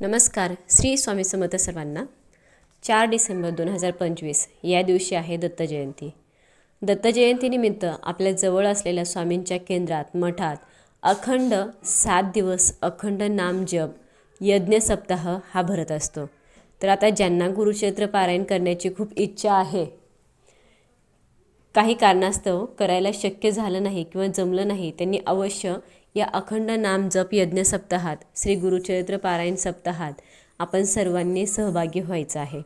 नमस्कार श्री स्वामी समर्थ सर्वांना. चार डिसेंबर दोन हजार पंचवीस या दिवशी आहे दत्त जयंती. दत्त जयंतीनिमित्त आपल्या जवळ असलेल्या स्वामींच्या केंद्रात मठात अखंड सात दिवस अखंड नाम जप यज्ञ सप्ताह हा भरत असतो. तर आता ज्यांना गुरुक्षेत्र पारायण करण्याची खूप इच्छा आहे काही कारणास्तव करायला शक्य झालं नाही किंवा जमलं नाही त्यांनी अवश्य या अखंड नाम जप यज्ञ सप्ताहात श्री गुरुचरित्र पारायण सप्ताहात आपण सर्वांनी सहभागी व्हायचं आहे.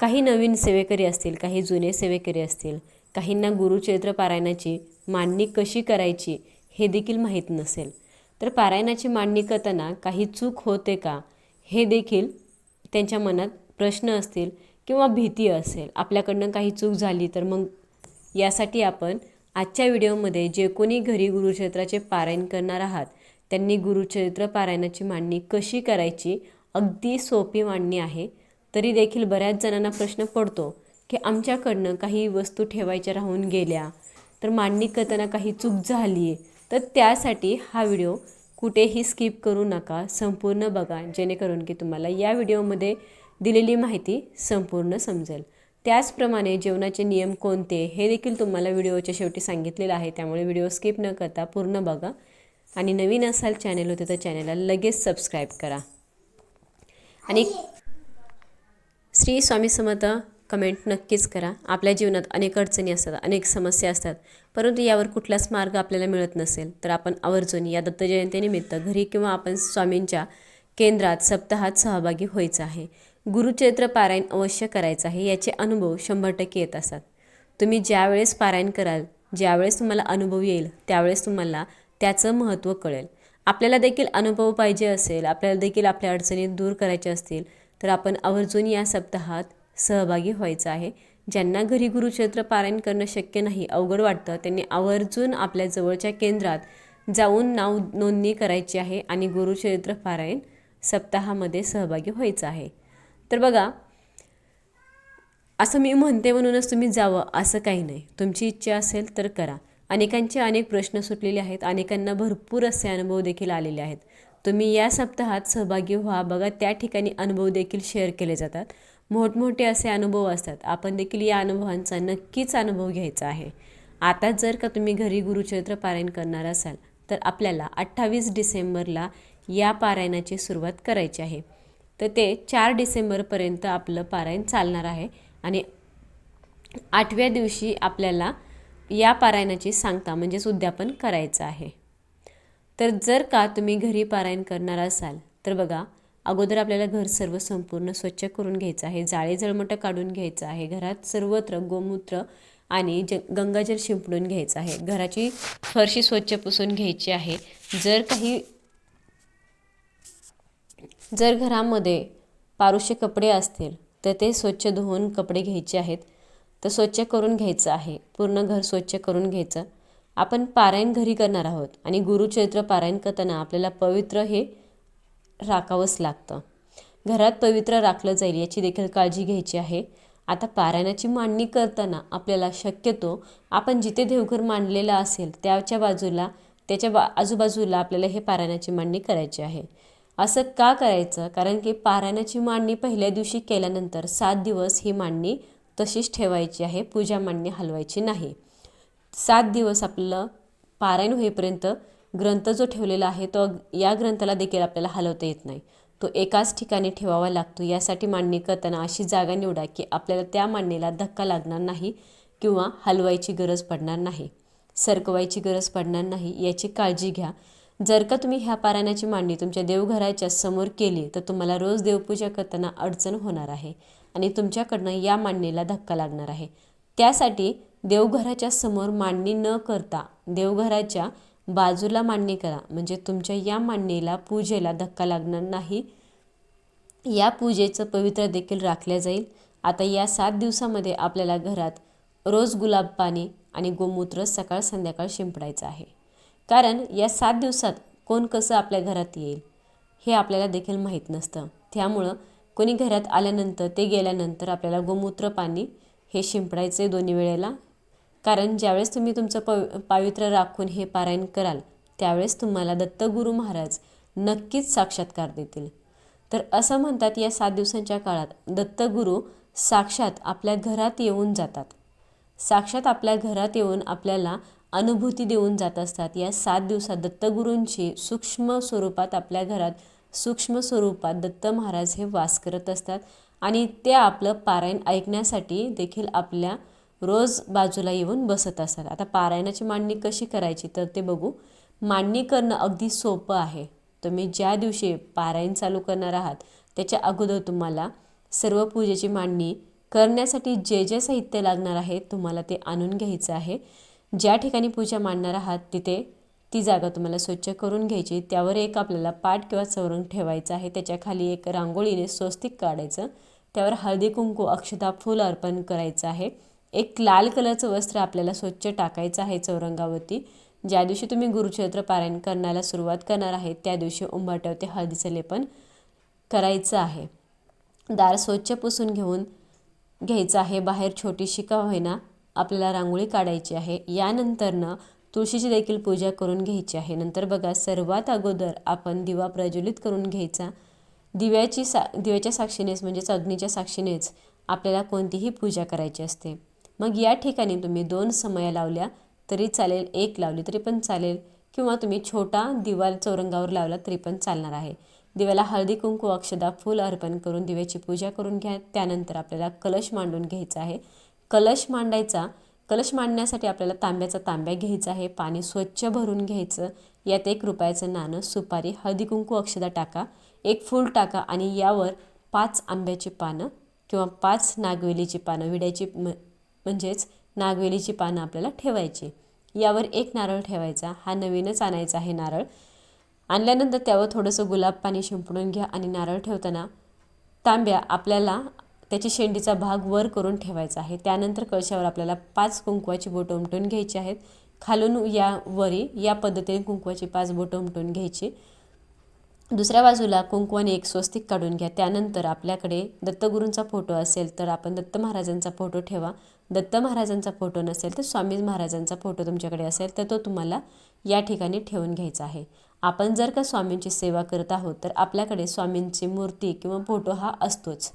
काही नवीन सेवेकरी असतील काही जुने सेवेकरी असतील काहींना गुरुचरित्र पारायणाची मांडणी कशी करायची हे देखील माहीत नसेल. तर पारायणाची मांडणी करताना काही चूक होते का हे देखील त्यांच्या मनात प्रश्न असतील किंवा भीती असेल. आपल्याकडनं काही चूक झाली तर मग यासाठी आपण आजच्या व्हिडिओमध्ये जे कोणी घरी गुरुक्षेत्राचे पारायण करणार आहात त्यांनी गुरुचरित्र पारायणाची मांडणी कशी करायची अगदी सोपी मांडणी आहे. तरी देखील बऱ्याच जणांना प्रश्न पडतो की आमच्याकडनं काही वस्तू ठेवायच्या राहून गेल्या तर मांडणी करताना काही चूक झाली तर त्यासाठी हा व्हिडिओ कुठेही स्किप करू नका संपूर्ण बघा जेणेकरून की तुम्हाला या व्हिडिओमध्ये दिलेली माहिती संपूर्ण समजेल. त्याचप्रमाणे जेवणाचे नियम कोणते हे देखील तुम्हाला व्हिडिओच्या शेवटी सांगितलेलं आहे त्यामुळे व्हिडिओ स्किप न करता पूर्ण बघा. आणि नवीन असाल चॅनल होते तर चॅनलला लगेच सबस्क्राईब करा. आणि श्री स्वामी समर्थ कमेंट नक्कीच करा. आपल्या जीवनात अनेक अडचणी असतात अनेक समस्या असतात. परंतु यावर कुठलाच मार्ग आपल्याला मिळत नसेल तर आपण आवर्जून या दत्त जयंतीनिमित्त घरी किंवा आपण स्वामींच्या केंद्रात सप्ताहात सहभागी व्हायचं आहे. गुरुचरित्र पारायण अवश्य करायचं आहे. याचे अनुभव शंभर टक्के येत असतात. तुम्ही ज्यावेळेस पारायण कराल ज्यावेळेस तुम्हाला अनुभव येईल त्यावेळेस तुम्हाला त्याचं महत्त्व कळेल. आपल्याला देखील अनुभव पाहिजे असेल आपल्याला देखील आपल्या अडचणी दूर करायच्या असतील तर आपण आवर्जून या सप्ताहात सहभागी व्हायचं आहे. ज्यांना घरी गुरुक्षेत्र पारायण करणं शक्य नाही अवघड वाटतं त्यांनी आवर्जून आपल्या जवळच्या केंद्रात जाऊन नाव नोंदणी करायची आहे आणि गुरुचरित्र पारायण सप्ताहामध्ये सहभागी व्हायचं आहे. तर बघा असं मी म्हणते म्हणूनच तुम्ही जावं असं काही नाही. तुमची इच्छा असेल तर करा. अनेकांचे अनेक प्रश्न सुटलेले आहेत. अनेकांना भरपूर असे अनुभव देखील आलेले आहेत. तुम्ही या सप्ताहात सहभागी व्हा. बघा त्या ठिकाणी अनुभव देखील शेअर केले जातात. मोठमोठे असे अनुभव असतात. आपण देखील या अनुभवांचा नक्कीच अनुभव घ्यायचा आहे. आता जर का तुम्ही घरी गुरुचरित्र पारायण करणार असाल तर आपल्याला अठ्ठावीस डिसेंबरला या पारायणाची सुरुवात करायची आहे. तर ते चार डिसेंबरपर्यंत आपलं पारायण चालणार आहे. आणि आठव्या दिवशी आपल्याला या पारायणाची सांगता म्हणजेच उद्यापन करायचं आहे. तर जर का तुम्ही घरी पारायण करणार असाल तर बघा अगोदर आपल्याला घर सर्व संपूर्ण स्वच्छ करून घ्यायचं आहे. जाळे जळमटं काढून घ्यायचं आहे. घरात सर्वत्र गोमूत्र आणि ज गंगाजल शिंपडून घ्यायचं आहे. घराची फरशी स्वच्छ पुसून घ्यायची आहे. जर काही जर घरामध्ये पारुशे कपडे असतील तर ते स्वच्छ धुवून कपडे घ्यायचे आहेत. तर स्वच्छ करून घ्यायचं आहे. पूर्ण घर स्वच्छ करून घ्यायचं. आपण पारायण घरी करणार आहोत आणि गुरुचरित्र पारायण करताना आपल्याला पवित्र हे राखावंच लागतं. घरात पवित्र राखलं जाईल याची देखील काळजी घ्यायची आहे. आता पारायणाची मांडणी करताना आपल्याला शक्यतो आपण जिथे देवघर मांडलेलं असेल त्याच्या बाजूला त्याच्या बा आजूबाजूला आपल्याला हे पारायणाची मांडणी करायची आहे. असं का करायचं? कारण की पारायणाची मांडणी पहिल्या दिवशी केल्यानंतर सात दिवस ही मांडणी तशीच ठेवायची आहे पूजा मांडणी हलवायची नाही. सात दिवस आपलं पारायण होईपर्यंत ग्रंथ जो ठेवलेला आहे तो या ग्रंथाला देखील आपल्याला हलवता येत नाही. तो एकाच ठिकाणी ठेवावा लागतो. यासाठी मांडणी करताना अशी जागा निवडा की आपल्याला त्या मांडणीला धक्का लागणार नाही किंवा हलवायची गरज पडणार नाही. सरकवायची गरज पडणार नाही. याची काळजी घ्या. जर का तुम्ही ह्या पारायणाची मांडणी तुमच्या देवघराच्या समोर केली तर तुम्हाला रोज देवपूजा करताना अडचण होणार आहे आणि तुमच्याकडनं या मांडणीला धक्का लागणार आहे. त्यासाठी देवघराच्या समोर मांडणी न करता देवघराच्या बाजूला मांडणी करा. म्हणजे तुमच्या या मांडणीला पूजेला धक्का लागणार नाही. या पूजेचं पवित्र देखील राखल्या जाईल. आता या सात दिवसामध्ये आपल्याला घरात रोज गुलाब पाणी आणि गोमूत्र सकाळ संध्याकाळ शिंपडायचं आहे. कारण या सात दिवसात कोण कसं आपल्या घरात येईल हे आपल्याला देखील माहीत नसतं. त्यामुळं कोणी घरात आल्यानंतर ते गेल्यानंतर आपल्याला गोमूत्र पाणी हे शिंपडायचे दोन्ही वेळेला. कारण ज्यावेळेस तुम्ही तुमचं पव पावित्र्य राखून हे पारायण कराल त्यावेळेस तुम्हाला दत्तगुरू महाराज नक्कीच साक्षात्कार देतील. तर असं म्हणतात या सात दिवसांच्या काळात दत्तगुरू साक्षात आपल्या घरात येऊन जातात. साक्षात आपल्या घरात येऊन आपल्याला अनुभूती देऊन जात असतात. या सात दिवसात दत्तगुरूंची सूक्ष्म स्वरूपात आपल्या घरात सूक्ष्म स्वरूपात दत्त महाराज हे वास करत असतात आणि ते आपलं पारायण ऐकण्यासाठी देखील आपल्या रोज बाजूला येऊन बसत असतात. आता पारायणाची मांडणी कशी करायची तर ते बघू. मांडणी करणं अगदी सोपं आहे. तुम्ही ज्या दिवशी पारायण चालू करणार आहात त्याच्या अगोदर तुम्हाला सर्व पूजेची मांडणी करण्यासाठी जे जे साहित्य लागणार आहे तुम्हाला ते आणून घ्यायचं आहे. ज्या ठिकाणी पूजा मांडणार आहात तिथे ती जागा तुम्हाला स्वच्छ करून घ्यायची. त्यावर एक आपल्याला पाट किंवा चौरंग ठेवायचं आहे. त्याच्याखाली एक रांगोळीने स्वस्तिक काढायचं. त्यावर हळदी कुंकू अक्षता फूल अर्पण करायचं आहे. एक लाल कलरचं वस्त्र आपल्याला स्वच्छ टाकायचं आहे चौरंगावरती. ज्या दिवशी तुम्ही गुरुचरित्र पारायण करण्याला सुरुवात करणार आहे त्या दिवशी उंबाट्यावरती हळदीचं लेपन करायचं आहे. दार स्वच्छ पुसून घेऊन घ्यायचं आहे. बाहेर छोटीशी का होईना आपल्याला रांगोळी काढायची आहे. यानंतरनं तुळशीची देखील पूजा करून घ्यायची आहे. नंतर बघा सर्वात अगोदर आपण दिवा प्रज्वलित करून घ्यायचा. दिव्याची सा दिव्याच्या साक्षीनेच म्हणजेच अग्नीच्या साक्षीनेच आपल्याला कोणतीही पूजा करायची असते. मग या ठिकाणी तुम्ही दोन समया लावल्या तरी चालेल एक लावली तरी पण चालेल किंवा तुम्ही छोटा दिवा चौरंगावर लावला तरी पण चालणार आहे. दिव्याला हळदी कुंकू अक्षदा फूल अर्पण करून दिव्याची पूजा करून घ्या. त्यानंतर आपल्याला कलश मांडून घ्यायचा आहे. कलश मांडायचा कलश मांडण्यासाठी आपल्याला तांब्याचा तांब्या घ्यायचा आहे पाणी स्वच्छ भरून घ्यायचं. यात एक रुपयाचं नाणं सुपारी हळदी कुंकू अक्षदा टाका एक फूल टाका आणि यावर पाच आंब्याची पानं किंवा पाच नागवेलीची पानं विड्याची म म्हणजेच नागवेलीची पानं आपल्याला ठेवायची. यावर एक नारळ ठेवायचा हा नवीनच आणायचा आहे नारळ. आणल्यानंतर त्यावर थोडंसं गुलाब पाणी शिंपडून घ्या आणि नारळ ठेवताना तांब्या आपल्याला त्याची शेंडीचा भाग वर करून ठेवायचा आहे. त्यानंतर कळशावर आपल्याला पाच कुंकवाची बोटं उमटून घ्यायची आहेत. खालून या वरी या पद्धतीने कुंकवाची पाच बोटं उमटून घ्यायची. दुसऱ्या बाजूला कुंकवाने एक स्वस्तिक काढून घ्या. त्यानंतर आपल्याकडे दत्तगुरूंचा फोटो असेल तर आपण दत्त महाराजांचा फोटो ठेवा. दत्त महाराजांचा फोटो नसेल तर स्वामी महाराजांचा फोटो तुमच्याकडे असेल तर तो तुम्हाला या ठिकाणी ठेवून घ्यायचा आहे. आपण जर का स्वामींची सेवा करत आहोत तर आपल्याकडे स्वामींची मूर्ती किंवा फोटो हा असतोच.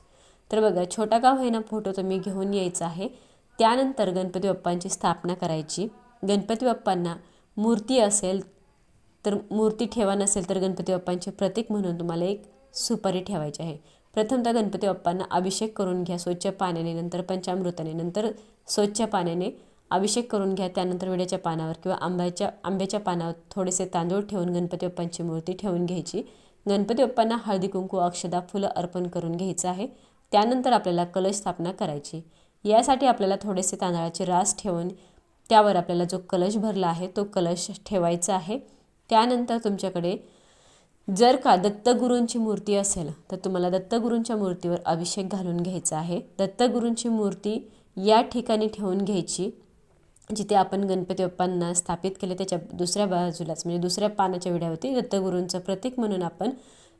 तर बघा छोटा का होईना फोटो तुम्ही घेऊन यायचा आहे. त्यानंतर गणपती बाप्पांची स्थापना करायची. गणपती बाप्पांना मूर्ती असेल तर मूर्ती ठेवा नसेल तर गणपती बाप्पांचे प्रतीक म्हणून तुम्हाला एक सुपारी ठेवायची आहे. प्रथमतः गणपती बाप्पांना अभिषेक करून घ्या स्वच्छ पाण्याने नंतर पंचामृताने नंतर स्वच्छ पाण्याने अभिषेक करून घ्या. त्यानंतर विड्याच्या पानावर किंवा आंब्याच्या आंब्याच्या पानावर थोडेसे तांदूळ ठेवून गणपती बाप्पांची मूर्ती ठेवून घ्यायची. गणपती बाप्पांना हळदी कुंकू अक्षदा फुलं अर्पण करून घ्यायचं आहे. त्यानंतर आपल्याला कलश स्थापना करायची. यासाठी आपल्याला थोडेसे तांदळाचे रास ठेवून त्यावर आपल्याला जो कलश भरला आहे तो कलश ठेवायचा आहे. त्यानंतर तुमच्याकडे जर का दत्तगुरूंची मूर्ती असेल तर तुम्हाला दत्तगुरूंच्या मूर्तीवर अभिषेक घालून घ्यायचा आहे. दत्तगुरूंची मूर्ती या ठिकाणी ठेवून घ्यायची जिथे आपण गणपती बाप्पांना स्थापित केले त्याच्या दुसऱ्या बाजूलाच म्हणजे दुसऱ्या पानाच्या विड्यावरती दत्तगुरूंचं प्रतीक म्हणून आपण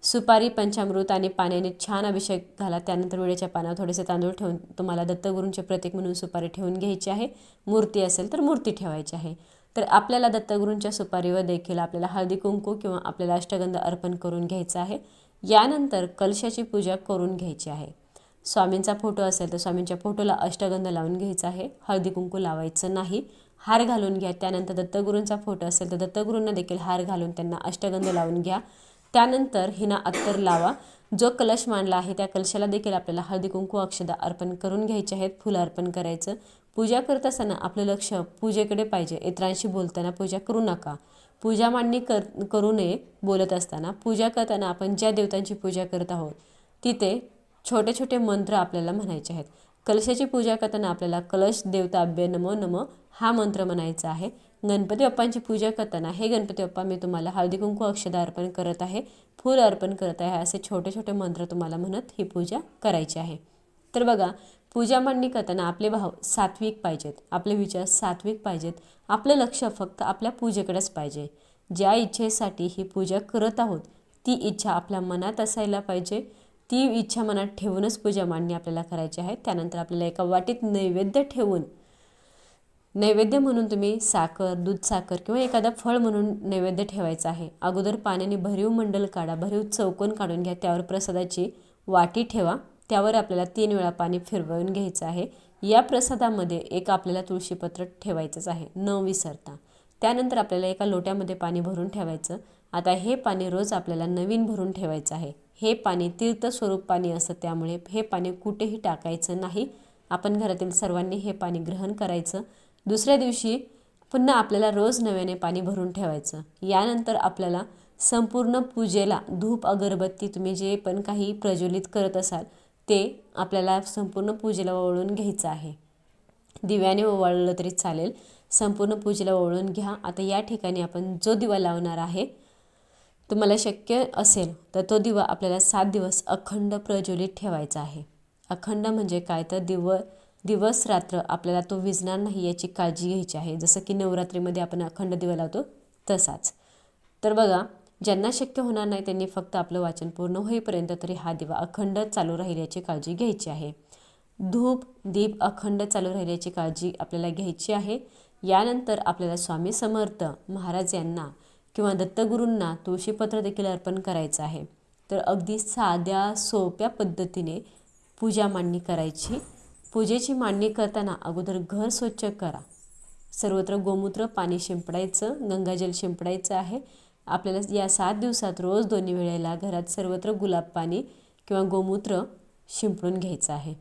सुपारी पंचामृत आणि पाण्याने छान अभिषेक घाला त्यानंतर वेळेच्या पानावर थोडेसे तांदूळ ठेवून तुम्हाला दत्तगुरूंचे प्रतीक म्हणून सुपारी ठेवून घ्यायची आहे. मूर्ती असेल तर मूर्ती ठेवायची आहे. तर आपल्याला दत्तगुरूंच्या सुपारीवर देखील आपल्याला हळदी कुंकू किंवा आपल्याला अष्टगंध अर्पण करून घ्यायचं आहे. यानंतर कलशाची पूजा करून घ्यायची आहे. स्वामींचा फोटो असेल तर स्वामींच्या फोटोला अष्टगंध लावून घ्यायचा आहे. हळदी कुंकू लावायचं नाही. हार घालून घ्या. त्यानंतर दत्तगुरूंचा फोटो असेल तर दत्तगुरूंना देखील हार घालून त्यांना अष्टगंध लावून घ्या. त्यानंतर हिना अत्तर लावा. जो कलश मांडला आहे त्या कलशाला देखील आपल्याला हळदी कुंकू अक्षदा अर्पण करून घ्यायचे आहेत. फुलं अर्पण करायचं. पूजा करत असताना आपलं लक्ष पूजेकडे पाहिजे. इतरांशी बोलताना पूजा करू नका. पूजा मांडणी कर करू नये बोलत असताना. पूजा करताना आपण ज्या देवतांची पूजा करत आहोत तिथे छोटे छोटे मंत्र आपल्याला म्हणायचे आहेत. कलशाची पूजा करताना आपल्याला कलश देवता अभ्य नमो नमो हा मंत्र म्हणायचा आहे. गणपती बाप्पांची पूजा करताना हे गणपती बाप्पा मी तुम्हाला हळदी कुंकू अक्षदा अर्पण करत आहे फूल अर्पण करत आहे असे छोटे छोटे मंत्र तुम्हाला म्हणत ही पूजा करायची आहे. तर बघा पूजा मांडणी करताना आपले भाव सात्विक पाहिजेत आपले विचार सात्विक पाहिजेत आपलं लक्ष फक्त आपल्या पूजेकडेच पाहिजे. ज्या इच्छेसाठी ही पूजा करत आहोत ती इच्छा आपल्या मनात असायला पाहिजे ती इच्छा मनात ठेवूनच पूजा मांडणी आपल्याला करायची आहे. त्यानंतर आपल्याला एका वाटीत नैवेद्य ठेवून नैवेद्य म्हणून तुम्ही साखर दूध साखर किंवा एखादा फळ म्हणून नैवेद्य ठेवायचा आहे. अगोदर पाण्याने भरीव मंडल काढा भरीव चौकोन काढून घ्या त्यावर प्रसादाची वाटी ठेवा त्यावर आपल्याला तीन वेळा पाणी फिरवून घ्यायचं आहे. या प्रसादामध्ये एक आपल्याला तुळशीपत्र ठेवायचंच आहे न विसरता. त्यानंतर आपल्याला एका लोट्यामध्ये पाणी भरून ठेवायचं. आता हे पाणी रोज आपल्याला नवीन भरून ठेवायचं आहे. हे पाणी तीर्थस्वरूप पाणी असतं त्यामुळे हे पाणी कुठेही टाकायचं नाही. आपण घरातील सर्वांनी हे पाणी ग्रहण करायचं. दुसऱ्या दिवशी पुन्हा आपल्याला रोज नव्याने पाणी भरून ठेवायचं. यानंतर आपल्याला संपूर्ण पूजेला धूप अगरबत्ती तुम्ही जे पण काही प्रज्वलित करत असाल ते आपल्याला संपूर्ण पूजेला ओवळून घ्यायचं आहे. दिव्याने ओवाळलं तरी चालेल. संपूर्ण पूजेला ओवाळून घ्या. आता या ठिकाणी आपण जो दिवा लावणार आहे तुम्हाला शक्य असेल तर तो दिवा आपल्याला सात दिवस अखंड प्रज्वलित ठेवायचा आहे. अखंड म्हणजे काय? तर दिव दिवस रात्र आपल्याला तो विजणार नाही याची काळजी घ्यायची आहे. जसं की नवरात्रीमध्ये आपण अखंड दिवा लावतो तसाच. तर बघा ज्यांना शक्य होणार नाही त्यांनी फक्त आपलं वाचन पूर्ण होईपर्यंत तरी हा दिवा अखंड चालू राहील याची काळजी घ्यायची आहे. धूप दीप अखंड चालू राहिल्याची काळजी आपल्याला घ्यायची आहे. यानंतर आपल्याला स्वामी समर्थ महाराज यांना किंवा दत्तगुरूंना तुळशीपत्र देखील अर्पण करायचं आहे. तर अगदी साध्या सोप्या पद्धतीने पूजा मांडणी करायची. पूजेची मांडणी करताना अगोदर घर स्वच्छ करा. सर्वत्र गोमूत्र पाणी शिंपडायचं गंगाजल शिंपडायचं आहे. आपल्याला या सात दिवसात रोज दोन्ही वेळेला घरात सर्वत्र गुलाब पाणी किंवा गोमूत्र शिंपडून घ्यायचं आहे.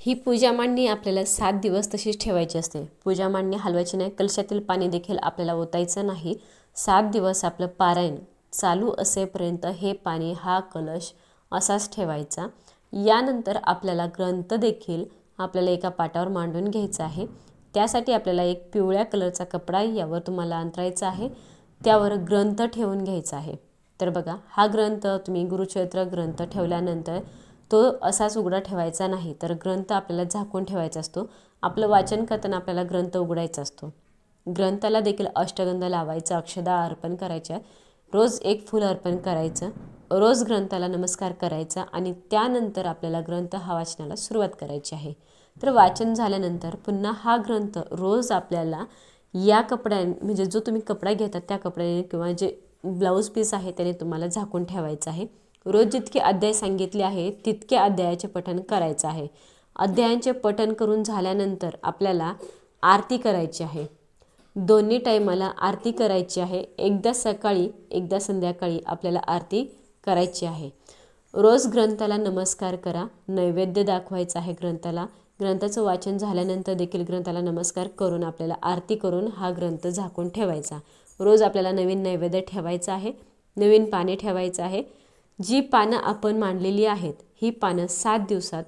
ही पूजा मांडणी आपल्याला सात दिवस तशीच ठेवायची असते. पूजा मांडणी हलवायची नाही कलशातील पाणी देखील आपल्याला ओतायचं नाही. सात दिवस आपलं पारायण चालू असेपर्यंत हे पाणी हा कलश असाच ठेवायचा. यानंतर आपल्याला ग्रंथ देखील आपल्याला एका पाटावर मांडून घ्यायचा आहे. त्यासाठी आपल्याला एक पिवळ्या कलरचा कपडा यावर तुम्हाला अंतरायचा आहे. त्यावर ग्रंथ ठेवून घ्यायचा आहे. तर बघा हा ग्रंथ तुम्ही गुरुक्षेत्र ग्रंथ ठेवल्यानंतर तो असाच उघडा ठेवायचा नाही तर ग्रंथ आपल्याला झाकून ठेवायचा असतो. आपलं वाचन करताना आपल्याला ग्रंथ उघडायचा असतो. ग्रंथाला देखील अष्टगंध लावायचं अक्षदा अर्पण करायच्या रोज एक फूल अर्पण करायचं. रोज ग्रंथाला नमस्कार करायचा आणि त्यानंतर आपल्याला ग्रंथ हा वाचनाला सुरुवात करायची आहे. तर वाचन झाल्यानंतर पुन्हा हा ग्रंथ रोज आपल्याला या कपड्या म्हणजे जो तुम्ही कपडा घेतात त्या कपड्याने किंवा जे ब्लाऊज पीस आहे त्याने तुम्हाला झाकून ठेवायचं आहे. रोज जितके अध्याय सांगितले आहे तितके अध्यायाचे पठण करायचं आहे. अध्यायांचे पठण करून झाल्यानंतर आपल्याला आरती करायची आहे. दोन्ही टाईमाला आरती करायची आहे. एकदा सकाळी एकदा संध्याकाळी आपल्याला आरती करायची आहे. रोज ग्रंथाला नमस्कार करा. नैवेद्य दाखवायचा आहे ग्रंथाला. ग्रंथाचं वाचन झाल्यानंतर देखील ग्रंथाला नमस्कार करून आपल्याला आरती करून हा ग्रंथ झाकून ठेवायचा. रोज आपल्याला नवीन नैवेद्य ठेवायचं आहे. नवीन पाने ठेवायचं आहे. जी पानं आपण मांडलेली आहेत ही पानं सात दिवसात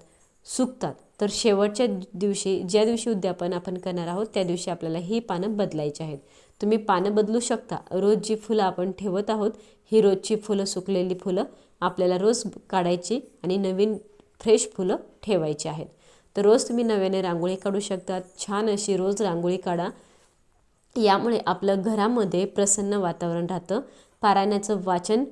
सुकतात. तर शेवटच्या दिवशी ज्या दिवशी उद्यापन आपण करणार आहोत त्या दिवशी आपल्याला ही पानं बदलायची आहेत. तुम्ही पानं बदलू शकता. रोज जी फुलं आपण ठेवत आहोत ही रोजची फुलं सुकलेली फुलं आपल्याला रोज काढायची आणि नवीन फ्रेश फुलं ठेवायची आहेत. तर रोज तुम्ही नव्याने रांगोळी काढू शकता. छान अशी रोज रांगोळी काढा. यामुळे आपलं घरामध्ये प्रसन्न वातावरण राहतं. पारायणाचं वाचन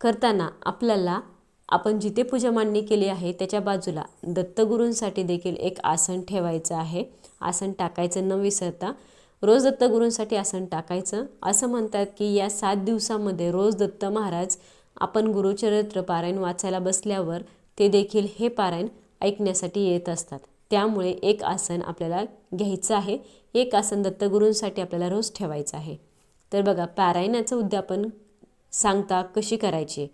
करताना आपल्याला आपण जिथे पूजा मांडणी केली आहे त्याच्या बाजूला दत्तगुरूंसाठी देखील एक आसन ठेवायचं आहे. आसन टाकायचं न विसरता रोज दत्तगुरूंसाठी आसन टाकायचं. असं म्हणतात की या सात दिवसामध्ये रोज दत्त महाराज आपण गुरुचरित्र पारायण वाचायला बसल्यावर ते देखील हे पारायण ऐकण्यासाठी येत असतात. त्यामुळे एक आसन आपल्याला घ्यायचं आहे. एक आसन दत्तगुरूंसाठी आपल्याला रोज ठेवायचं आहे. तर बघा पारायणाचं उद्यापन सांगता कशी करायची?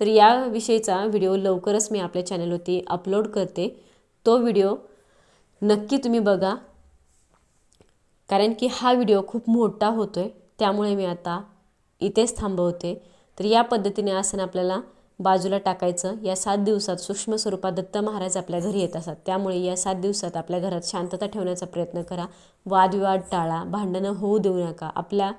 तर याविषयीचा व्हिडिओ लवकरच मी आपल्या चॅनलवरती अपलोड करते. तो व्हिडिओ नक्की तुम्ही बघा. कारण की हा व्हिडिओ खूप मोठा होतो आहे त्यामुळे मी आता इथेच थांबवते. तर या पद्धतीने आसन आपल्याला बाजूला टाकायचं. या सात दिवसात सूक्ष्म स्वरूपात दत्त महाराज आपल्या घरी येत असतात. त्यामुळे या सात दिवसात आपल्या घरात शांतता ठेवण्याचा प्रयत्न करा. वादविवाद टाळा. भांडणं होऊ देऊ नका. आपल्या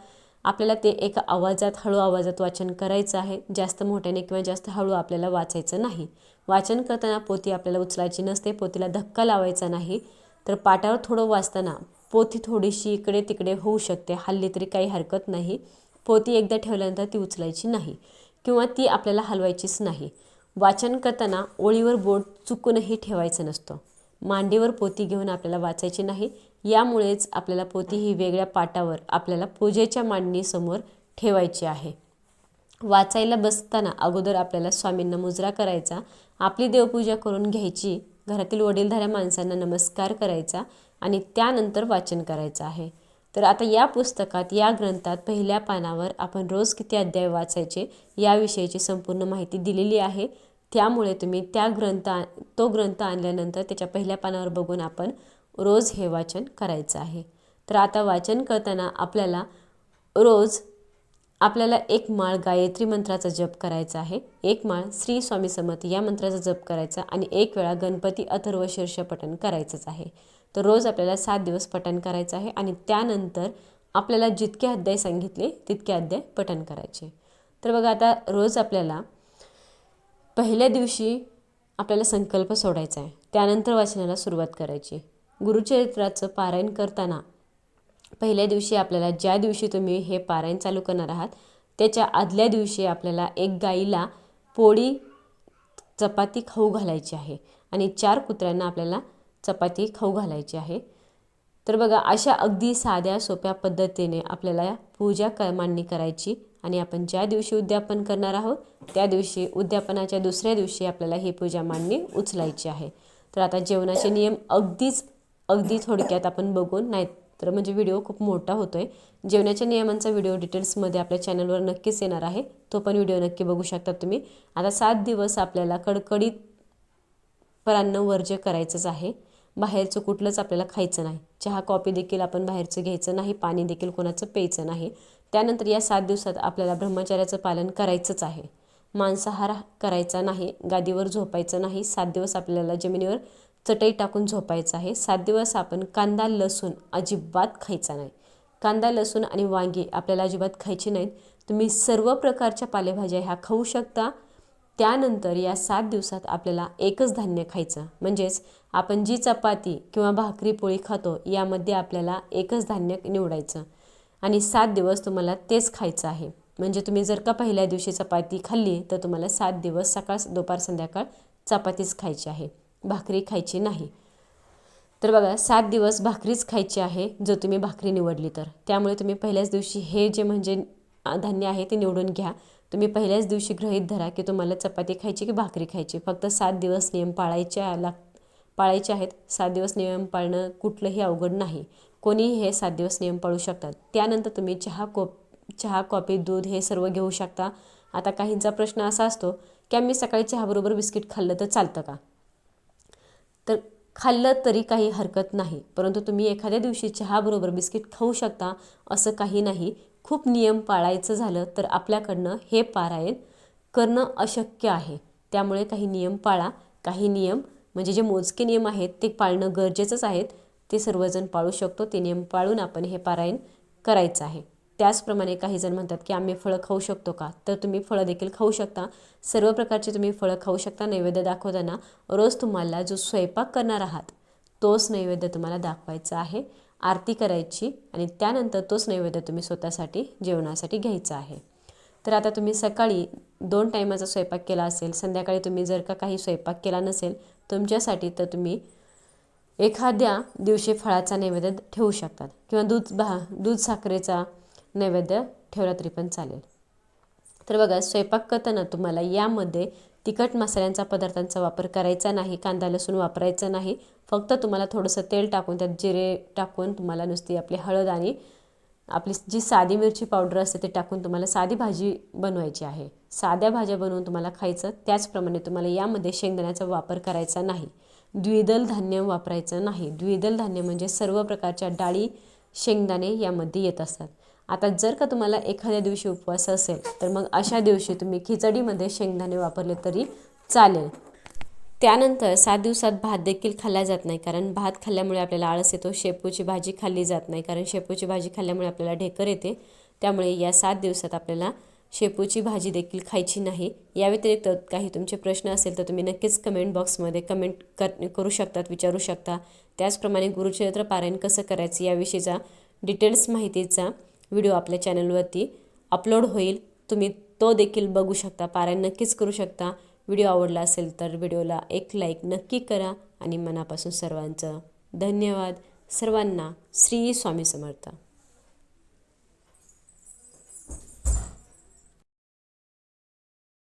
आपल्याला ते एका आवाजात हळू आवाजात वाचन करायचं आहे. जास्त मोठ्याने किंवा जास्त हळू आपल्याला वाचायचं नाही. वाचन करताना पोती आपल्याला उचलायची नसते पोतीला धक्का लावायचा नाही. तर पाटावर थोडं वाचताना पोथी थोडीशी इकडे तिकडे होऊ शकते हल्ली तरी काही हरकत नाही. पोती एकदा ठेवल्यानंतर ती उचलायची नाही किंवा ती आपल्याला हलवायचीच नाही. वाचन करताना ओळीवर बोट चुकूनही ठेवायचं नसतं. मांडीवर पोती घेऊन आपल्याला वाचायची नाही. यामुळेच आपल्याला पोती ही वेगळ्या पाटावर आपल्याला पूजेच्या मांडणीसमोर ठेवायची आहे. वाचायला बसताना अगोदर आपल्याला स्वामींना मुजरा करायचा. आपली देवपूजा करून घ्यायची. घरातील वडीलधाऱ्या माणसांना नमस्कार करायचा आणि त्यानंतर वाचन करायचं आहे. तर आता या पुस्तकात या ग्रंथात पहिल्या पानावर आपण रोज किती अध्याय वाचायचे याविषयीची संपूर्ण माहिती दिलेली आहे. त्यामुळे तुम्ही त्या ग्रंथ तो ग्रंथ आणल्यानंतर त्याच्या पहिल्या पानावर बघून आपण रोज हे वाचन करायचं आहे. तर आता वाचन करताना आपल्याला रोज आपल्याला एक माळ गायत्री मंत्राचा जप करायचा आहे. एक माळ श्री स्वामी समर्थ या मंत्राचा जप करायचा आणि एक वेळा गणपती अथर्व शीर्ष पठण करायचंच आहे. तर रोज आपल्याला सात दिवस पठण करायचं आहे आणि त्यानंतर आपल्याला जितके अध्याय सांगितले तितके अध्याय पठण करायचे. तर बघा आता रोज आपल्याला पहिल्या दिवशी आपल्याला संकल्प सोडायचा आहे. त्यानंतर वाचनाला सुरुवात करायची. गुरुचरित्राचं पारायण करताना पहिल्या दिवशी आपल्याला ज्या दिवशी तुम्ही हे पारायण चालू करणार आहात त्याच्या आदल्या दिवशी आपल्याला एक गाईला पोळी चपाती खाऊ घालायची आहे आणि चार कुत्र्यांना आपल्याला चपाती खाऊ घालायची आहे. तर बघा अशा अगदी साध्या सोप्या पद्धतीने आपल्याला पूजा क मांडणी करायची आणि आपण ज्या दिवशी उद्यापन करणार आहोत त्या दिवशी उद्यापनाच्या दुसऱ्या दिवशी आपल्याला ही पूजा मांडणी उचलायची आहे. तर आता जेवणाचे नियम अगदीच अगदी थोडक्यात आपण बघून नाही तर म्हणजे व्हिडिओ खूप मोठा होतो आहे जेवणाच्या नियमांचा व्हिडिओ डिटेल्समध्ये आपल्या चॅनलवर नक्कीच येणार आहे. तो पण व्हिडिओ नक्की बघू शकता तुम्ही. आता सात दिवस आपल्याला कडकडीत परान्न वर्ज्य करायचंच आहे. बाहेरचं कुठलंच आपल्याला खायचं नाही. चहा कॉफी देखील आपण बाहेरचं घ्यायचं नाही. पाणी देखील कोणाचं प्यायचं नाही. त्यानंतर या सात दिवसात आपल्याला ब्रह्मचार्याचं पालन करायचंच आहे. मांसाहार करायचा नाही गादीवर झोपायचं नाही सात दिवस आपल्याला जमिनीवर चटई टाकून झोपायचं आहे. सात दिवस आपण कांदा लसूण अजिबात खायचा नाही. कांदा लसूण आणि वांगी आपल्याला अजिबात खायची नाहीत. तुम्ही सर्व प्रकारच्या पालेभाज्या ह्या खाऊ शकता. त्यानंतर या सात दिवसात आपल्याला एकच धान्य खायचं. म्हणजेच आपण जी चपाती किंवा भाकरी पोळी खातो यामध्ये आपल्याला एकच धान्य निवडायचं. आणि सात दिवस तुम्हाला तेच खायचं आहे. म्हणजे तुम्ही जर का पहिल्या दिवशी चपाती खाल्ली तर तुम्हाला सात दिवस सकाळ दुपार संध्याकाळ चपातीच खायची आहे. भाकरी खायची नाही. तर बघा सात दिवस भाकरीच खायची आहे जर तुम्ही भाकरी निवडली तर. त्यामुळे तुम्ही पहिल्याच दिवशी हे जे म्हणजे धान्य आहे ते निवडून घ्या. तुम्ही पहिल्याच दिवशी गृहीत धरा की तुम्हाला चपाती खायची की भाकरी खायची. फक्त सात दिवस नियम पाळायचे लाग पाळायचे आहेत. सात दिवस नियम पाळणं कुठलंही अवघड नाही. कोणीही हे सात दिवस नियम पाळू शकतात. त्यानंतर तुम्ही चहा कोप चहा कॉफी दूध हे सर्व घेऊ शकता. आता काहींचा प्रश्न असा असतो की आम्ही सकाळी चहाबरोबर बिस्किट खाल्लं तर चालतं का? तर खाल्लं तरी काही हरकत नाही. परंतु तुम्ही एखाद्या दिवशी चहाबरोबर बिस्किट खाऊ शकता असं काही नाही. खूप नियम पाळायचं झालं तर आपल्याकडनं हे पारायण करणं अशक्य आहे. त्यामुळे काही नियम पाळा. काही नियम म्हणजे जे मोजके नियम आहेत ते पाळणं गरजेचंच आहेत ते सर्वजण पाळू शकतो. ते नियम पाळून आपण हे पारायण करायचं आहे. त्याचप्रमाणे काही जण म्हणतात की आम्ही फळं खाऊ शकतो का? तर तुम्ही फळं देखील खाऊ शकता. सर्व प्रकारचे तुम्ही फळं खाऊ शकता. नैवेद्य दाखवताना रोज तुम्हाला जो स्वयंपाक करणार आहात तोच नैवेद्य तुम्हाला दाखवायचा आहे. आरती करायची आणि त्यानंतर तोच नैवेद्य तुम्ही स्वतःसाठी जेवणासाठी घ्यायचा आहे. तर आता तुम्ही सकाळी दोन टायमाचा स्वयंपाक केला असेल. संध्याकाळी तुम्ही जर का काही स्वयंपाक केला नसेल तुमच्यासाठी तर तुम्ही एखाद्या दिवशी फळाचा नैवेद्य ठेवू शकतात. किंवा दूध भा दूध साखरेचा नैवेद्य ठेवला तरी पण चालेल. तर बघा स्वयंपाक करताना तुम्हाला यामध्ये तिखट मसाल्यांचा पदार्थांचा वापर करायचा नाही कांदा लसूण वापरायचा नाही. फक्त तुम्हाला थोडंसं तेल टाकून त्यात जिरे टाकून तुम्हाला नुसती आपली हळद आणि आपली जी साधी मिरची पावडर असते ते टाकून तुम्हाला साधी भाजी बनवायची आहे. साध्या भाज्या बनवून तुम्हाला खायचं त्याचप्रमाणे तुम्हाला यामध्ये शेंगदाण्याचा वापर करायचा नाही. द्विदल धान्य वापरायचं नाही. द्विदल धान्य म्हणजे सर्व प्रकारच्या डाळी शेंगदाणे यामध्ये येत असतात. आता जर का तुम्हाला एखाद्या दिवशी उपवास असेल तर मग अशा दिवशी तुम्ही खिचडीमध्ये शेंगदाणे वापरले तरी चालेल. त्यानंतर सात दिवसात भात देखील खाल्ला जात नाही कारण भात खाल्ल्यामुळे आपल्याला आळस येतो शेपूची भाजी खाल्ली जात नाही कारण शेपूची भाजी खाल्ल्यामुळे आपल्याला ढेकर येते. त्यामुळे या सात दिवसात आपल्याला शेपूची भाजी देखील खायची नाही या व्यतिरिक्त काही तुमचे प्रश्न असेल तर तुम्ही नक्कीच कमेंट बॉक्समध्ये कमेंट कर करू शकतात विचारू शकता. त्याचप्रमाणे गुरुचरित्र पारायण कसं करायचं याविषयीचा डिटेल्स माहितीचा व्हिडिओ आपल्या चॅनलवरती अपलोड होईल. तुम्ही तो देखील बघू शकता पारायण नक्कीच करू शकता. व्हिडिओ आवडला असेल तर व्हिडिओला एक लाईक नक्की करा आणि मनापासून सर्वांचं धन्यवाद. सर्वांना श्री स्वामी समर्थ.